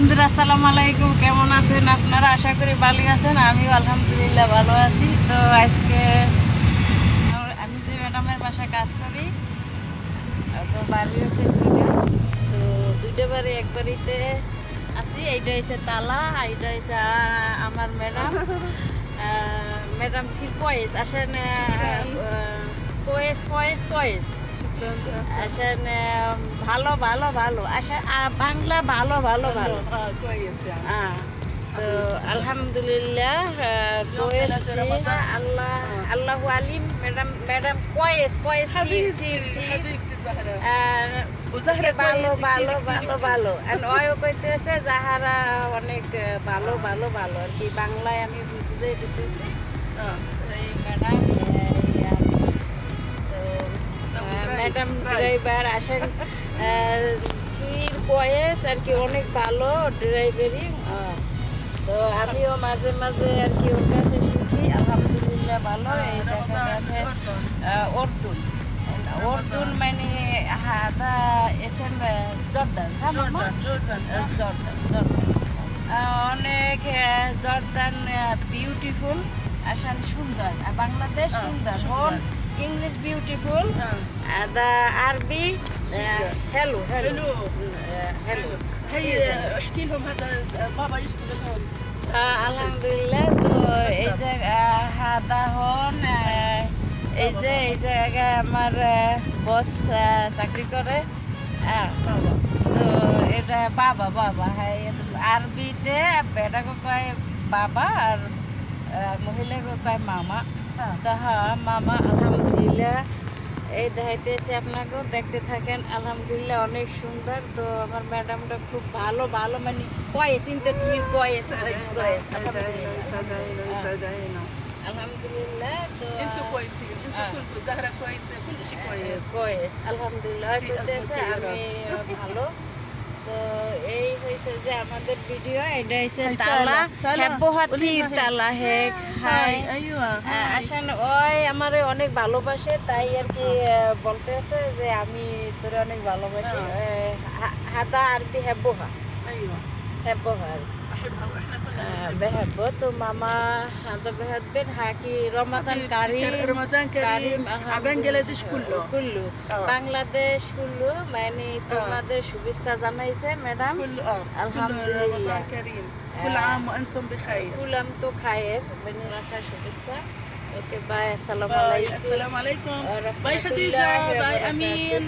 বন্ধুরা আসসালামু আলাইকুম। কেমন আছেন আপনারা? আশা করি ভালো আছেন। আমিও আলহামদুলিল্লাহ ভালো আছি। তো আজকে আমি যে ম্যাডামের বাসায় কাজ করি তো বাড়ি হচ্ছে তো দুইটা বাড়ি এক বাড়িতে আছি। এইটা হচ্ছে তালা এইটা হচ্ছে আমার ম্যাডাম। ম্যাডাম কি কয়েস? আসেন কয়েস কয়েস কয়েস। আসেন ভালো ভালো ভালো। আশা বাংলা ভালো ভালো ভালো। তো আলহামদুলিল্লাহ আল্লাহ আল্লাহ আলিম। ম্যাডাম ম্যাডাম কয়েস কয়েস ভালো ভালো ভালো ভালো। আর ওয়ও কইতে যাহারা অনেক ভালো ভালো ভালো। আর কি বাংলায় আমি বুঝে দিতেছি। ম্যাডাম ম্যাডাম ড্রাইভার আসেন। আর কি অনেক ভালো তো আমিও মাঝে মাঝে আর কি শিখি আলহামদুলিল্লাহ ভালো মানে হ্যাঁ, জর্দান জর্দান হ্যাঁ। জর্দান অনেক জর্দান বিউটিফুল আসান সুন্দর বাংলাদেশ হ্যাঁ, সুন্দর ইংলিশ বিউটিফুল آه. দা আরবি হ্যালো হ্যালো حلو হ্যালো هي احكي لهم هذا بابا يشتغل هون আলহামদুলিল্লাহ তো এই যে আহ, হাদা হন আহ, এই যে এই জায়গায় আমার বস চাকরি করে আহ, بابا তো এটা বাবা বাবা হ্যাঁ এটা আরবিতে বেটাকে কয় বাবা আর আহ, মহিলাকে কয় মামা তাহা মামা আলহামদুলিল্লাহ। এই দেখাইতেছে আপনাকেও দেখতে থাকেন আলহামদুলিল্লাহ অনেক সুন্দর। তো আমার ম্যাডামটা খুব ভালো ভালো মানে কয়েস ইন্টারভিউ কয়েস কয়েস কয়েস আলহামদুলিল্লাহ। হ্যাঁ। তো হ্যাঁ। কয়েস আলহামদুলিল্লাহ আমি ভালো। তো এই হয়েছে যে আমাদের ভিডিও এটা হয়েছে তালা। হ্যাপোহাতির তালা। হ্যাঁ, হেক হাই। হ্যাঁ ওই আমার অনেক ভালোবাসে তাই আর কি বলতে আছে যে আমি তোরে অনেক ভালোবাসি হাতা আর কি হ্যাপোহা হ্যাপোহা আর কি। احبها واحنا كلنا আহ, বেহেব্ব তো মামা হাদা বেহেব্বেন হাকি রমাদান حبيبتي، কারিম رمضان كريم على بنجلاديش كله কুল্লু آه. বাংলাদেশ কুল্লু মানে তোমাদের শুভেচ্ছা জানাইছে ম্যাডাম كله اه الحمد كله لله. رمضان كريم كل آه. عام وانتم بخير কুলাম তো খায়ের মানে রাখার শুভেচ্ছা ওকে বাই আসসালামু باي আলাইকুম السلام عليكم ورحمة باي خديجة الله باي وبركاته. أمين